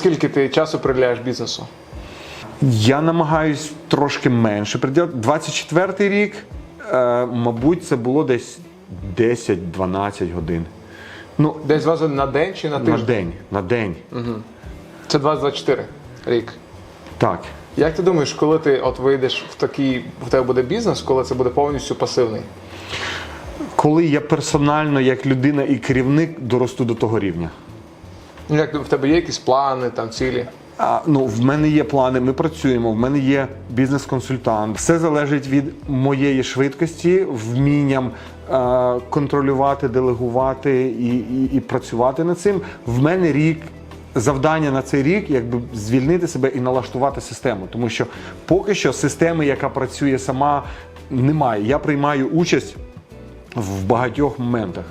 скільки ти часу приділяєш бізнесу? Я намагаюсь трошки менше приділяти. 24-й рік, е, мабуть, це було десь 10-12 годин. Ну, Десь два на день чи на на тиждень? день. На день. Це 24 рік. Так. Як ти думаєш, коли ти от вийдеш в такий, в тебе буде бізнес, коли це буде повністю пасивний? Коли я персонально, як людина і керівник, доросту до того рівня. Ну, Як в тебе є якісь плани, там цілі? А, ну, в мене є плани, ми працюємо, в мене є бізнес-консультант. Все залежить від моєї швидкості, вмінням е, контролювати, делегувати і, і, і працювати над цим. В мене рік. Завдання на цей рік якби звільнити себе і налаштувати систему, тому що поки що системи, яка працює сама, немає. Я приймаю участь в багатьох моментах.